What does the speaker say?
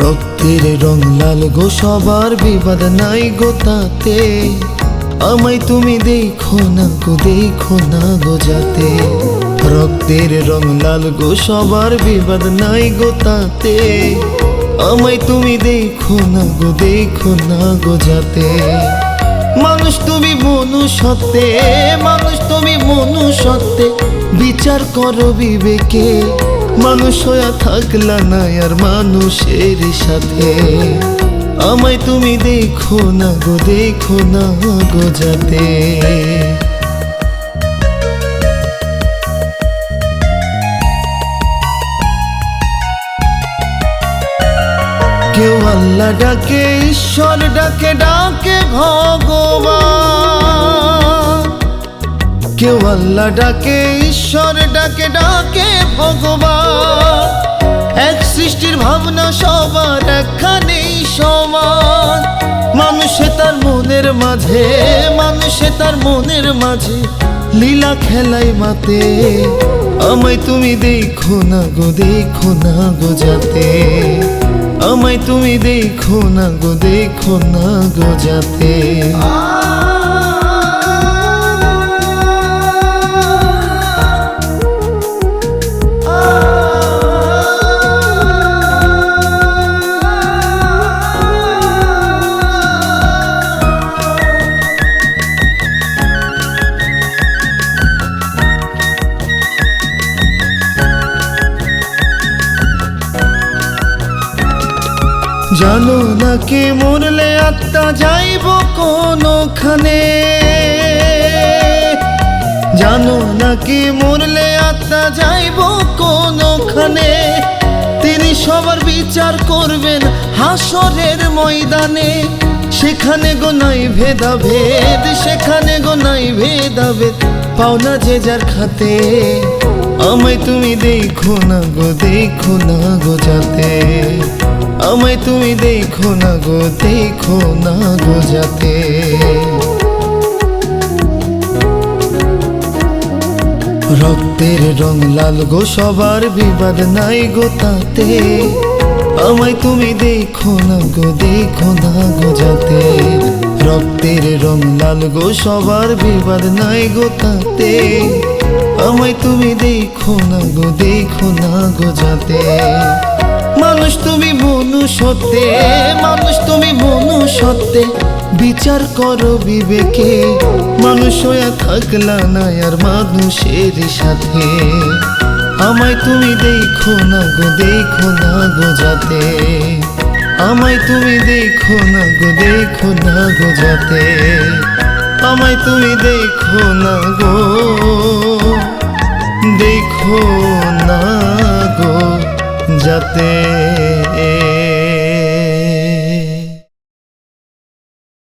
রক্তের রং লাল গো, সবার বিবাদ নাই গো তাতে। আমায় তুমি দেখো না গো, দেখো না গো যাতে। রক্তের রং লাল গো, সবার বিবাদ নাই গো তাতে। আমায় তুমি দেখো না গো, দেখো না গো যাতে। মানুষ তুমি মনু সত্যে মানুষ তুমি মনু সত্যে বিচার করো বিবেকে মানুষ হয়ে থাকলা না আর মানুষের সাথে। আমায় তুমি দেখো না গো, দেখো না গো যাতে। কেউ আল্লাহ ডাকে, ঈশ্বর ডাকে ডাকে ভগবান। কেউ আল্লাহ ডাকে, ঈশ্বর ডাকে ডাকে ভগবান। এক সৃষ্টির ভাবনা সবার একখানেই সমান। মানুষে তার মনের মাঝে, মানুষে তার মনের মাঝে লীলা খেলাই মাতে। আমায় তুমি দেখো না গো, দেখো না গো যাতে। আমায় তুমি দেখো না গো, দেখো না গো যাতে। জানো নাকি মরলে আত্মা যাইব কোনখানে? জানো নাকি মরলে আত্মা যাইব কোনখানে? তিনি সবার বিচার করবেন হাসরের ময়দানে। সেখানে গোনাই ভেদাভেদ, সেখানে গোনাই ভেদাভেদ। পাওনা যে যার খাতে। আমায় তুমি দেখো না গো, দেখো না গো যাতে। আমায় তুমি দেখো না গো, দেখো না গো যাতে। রক্তের রং লাল গো, সবার বিবাদ নাই গো তাতে। আমায় তুমি দেখো না গো, দেখো না গো যাতে। রক্তের রং লাল গো, সবার বিবাদ নাই গো তাতে। আমায় তুমি দেখো না গো, দেখো না গো যাতে। মানুষ তুমি বনু সত্যে, মানুষ তুমি মনু সত্যে। বিচার করো বিবেকে, মানুষ হয়ে থাকলা না আর মানুষের সাথে। আমায় তুমি দেখো না গো, দেখো না গো যাতে। আমায় তুমি দেখো না গো, দেখো না গো যাতে। আমায় তুমি দেখো না গো। দেখো না গো যাতে